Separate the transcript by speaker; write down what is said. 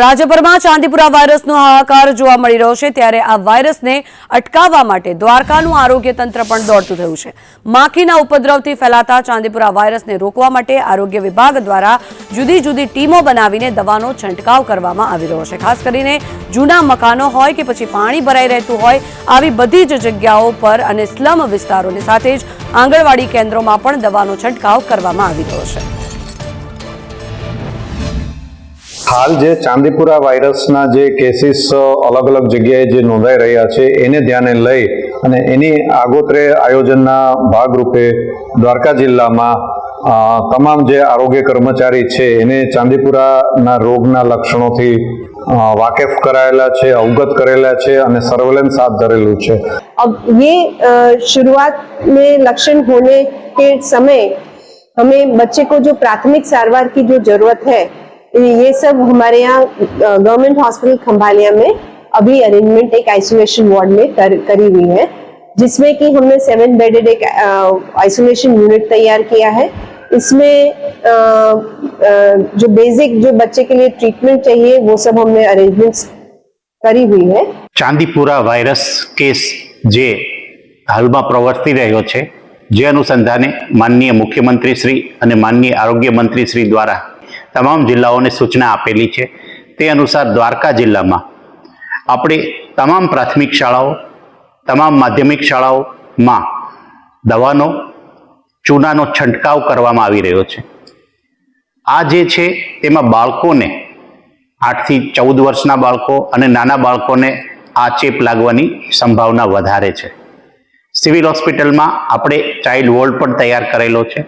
Speaker 1: રાજ્યભરમાં ચાંદીપુરા વાયરસનો હાહાકાર જોવા મળી રહ્યો છે ત્યારે આ વાયરસને અટકાવવા માટે દ્વારકાનું આરોગ્ય તંત્ર પણ દોડતું થયું છે. માખીના ઉપદ્રવથી ફેલાતા ચાંદીપુરા વાયરસને રોકવા માટે આરોગ્ય વિભાગ દ્વારા જુદી જુદી ટીમો બનાવીને દવાનો છંટકાવ કરવામાં આવી રહ્યો છે. ખાસ કરીને જૂના મકાનો હોય કે પછી પાણી ભરાઈ રહેતું હોય, આવી બધી જ જગ્યાઓ પર અને સ્લમ વિસ્તારોની સાથે જ આંગણવાડી કેન્દ્રોમાં પણ દવાનો છંટકાવ કરવામાં આવી રહ્યો છે.
Speaker 2: હાલ જે ચાંદીપુરા વાયરસના જે કેસીસ અલગ અલગ જગ્યાએ જે નોંધાઈ રહ્યા છે એને ધ્યાને લઈ અને એની આગોતરે આયોજનના ભાગરૂપે દ્વારકા જિલ્લામાં અ, તમામ જે આરોગ્ય કર્મચારી છે એને ચાંદીપુરાના રોગના લક્ષણોથી અ, વાકેફ કરાયેલા છે અવગત કરેલા છે અને સર્વેલન્સ હાથ ધરેલું છે
Speaker 3: अब ये अ, शुरुआत में लक्षण होने के समय हमें बच्चे को जो प्राथमिक सारवार की जो जरूरत है ये सब हमारे यहाँ गवर्नमेंट हॉस्पिटल खंभालिया में अभी अरेंजमेंट एक आइसोलेशन वार्ड में कर, करी हुई है जिसमें कि हमने सेवन बेडेड एक आइसोलेशन यूनिट तैयार किया है इसमें अ, अ, जो बेसिक जो बच्चे के लिए ट्रीटमेंट चाहिए वो सब हमने अरेंजमेंट्स करी हुई है
Speaker 4: ચાંદીપુરા વાયરસ કેસ જે હાલમાં પ્રવર્તી રહ્યો છે જે અનુસંધાને માનનીય મુખ્યમંત્રી શ્રી અને માનનીય આરોગ્ય મંત્રી શ્રી દ્વારા તમામ જિલ્લાઓને સૂચના આપેલી છે. તે અનુસાર દ્વારકા જિલ્લામાં આપણે તમામ પ્રાથમિક શાળાઓ, તમામ માધ્યમિક શાળાઓમાં દવાનો, ચૂનાનો છંટકાવ કરવામાં આવી રહ્યો છે. આ જે છે તેમાં બાળકોને આઠથી ચૌદ વર્ષના બાળકો અને નાના બાળકોને આ ચેપ લાગવાની સંભાવના વધારે છે. સિવિલ હોસ્પિટલમાં આપણે ચાઇલ્ડ વોર્ડ પણ તૈયાર કરેલો છે.